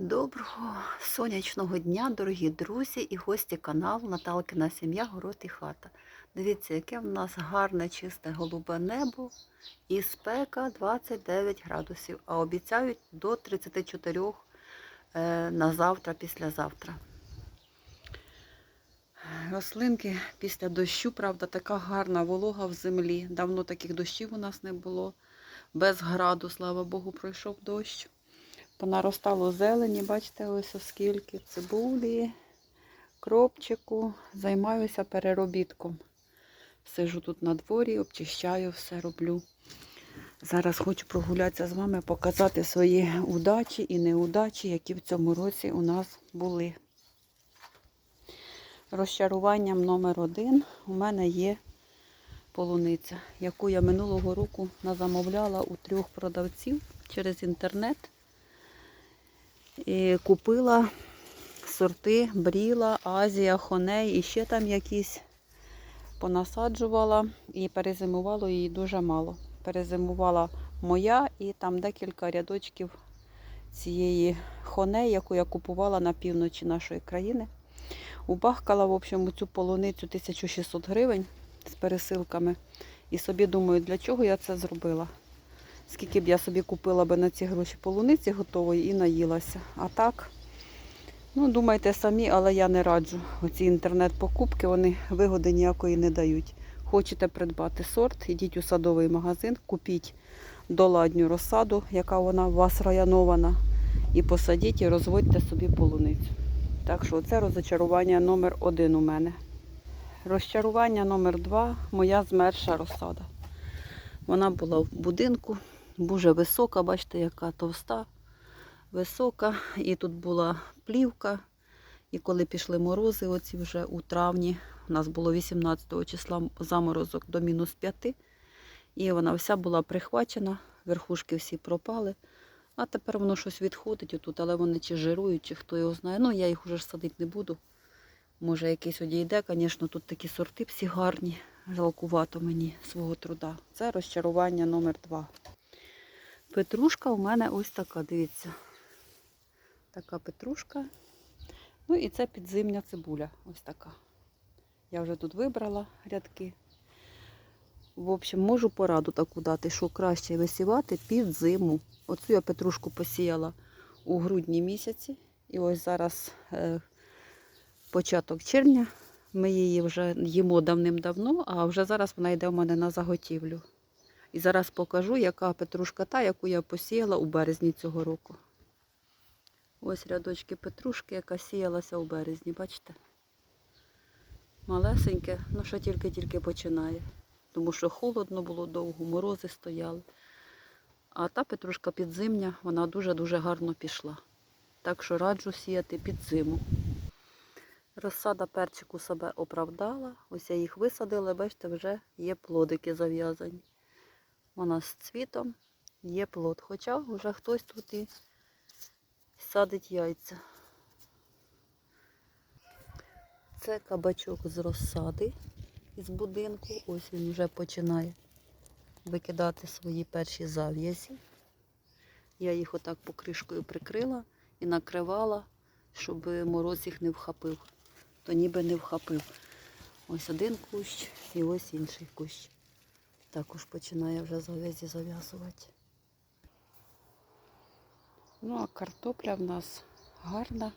Доброго сонячного дня, дорогі друзі і гості каналу Наталкина сім'я, город і хата. Дивіться, яке в нас гарне, чисте голубе небо і спека 29 градусів, а обіцяють до 34 е, на завтра, післязавтра. Рослинки після дощу, правда, така гарна волога в землі. Давно таких дощів у нас не було. Без граду, слава Богу, пройшов дощ. Понаростало зелені, бачите, ось оскільки цибулі, кропчику. Займаюся переробітком. Сижу тут на дворі, обчищаю, все роблю. Зараз хочу прогулятися з вами, показати свої удачі і неудачі, які в цьому році у нас були. Розчаруванням номер один у мене є полуниця, яку я минулого року назамовляла у трьох продавців через інтернет. І купила сорти Бріла, Азія, Хоней і ще там якісь понасаджувала і перезимувало її дуже мало. Перезимувала моя і там декілька рядочків цієї хоней, яку я купувала на півночі нашої країни. Убахкала, в общем, цю полуницю 1600 гривень з пересилками. І собі думаю, для чого я це зробила. Скільки б я собі купила би на ці гроші полуниці готової і наїлася. А так, ну, думайте самі, але я не раджу. Оці інтернет-покупки, вони вигоди ніякої не дають. Хочете придбати сорт, йдіть у садовий магазин, купіть доладню розсаду, яка вона у вас раянована, і посадіть і розводьте собі полуницю. Так що це розочарування номер один у мене. Розчарування номер два моя змерша розсада. Вона була в будинку, дуже висока, бачите, яка товста, висока. І тут була плівка. І коли пішли морози, оці вже у травні, у нас було 18 числа заморозок до мінус 5. І вона вся була прихвачена, верхушки всі пропали. А тепер воно щось відходить отут, але вони чи жирують, чи хто його знає. Ну, я їх уже садити не буду. Може, якийсь одійде, звісно, тут такі сорти всі гарні. Жалкувато мені свого труда. Це розчарування номер два. Петрушка у мене ось така, дивіться. Така петрушка. Ну і це підзимня цибуля. Ось така. Я вже тут вибрала рядки. В общем, можу пораду таку дати, що краще висівати під зиму. Оцю я петрушку посіяла у грудні місяці. І ось зараз е, початок червня. Ми її вже їмо давним-давно, а вже зараз вона йде у мене на заготівлю. І зараз покажу, яка петрушка та, яку я посіяла у березні цього року. Ось рядочки петрушки, яка сіялася у березні, бачите? Малесеньке, ну що тільки-тільки починає. Тому що холодно було довго, морози стояли. А та петрушка підзимня, вона дуже-дуже гарно пішла. Так що раджу сіяти під зиму. Розсада перчику себе оправдала. Ось я їх висадила, бачите, вже є плодики зав'язані. Вона з цвітом, є плод. Хоча вже хтось тут і садить яйця. Це кабачок з розсади із будинку. Ось він вже починає викидати свої перші зав'язі. Я їх отак покришкою прикрила і накривала, щоб мороз їх не вхопив то ніби не вхопив. Ось один кущ і ось інший кущ. Також починає вже зав'язі зав'язувати. Ну, а картопля в нас гарна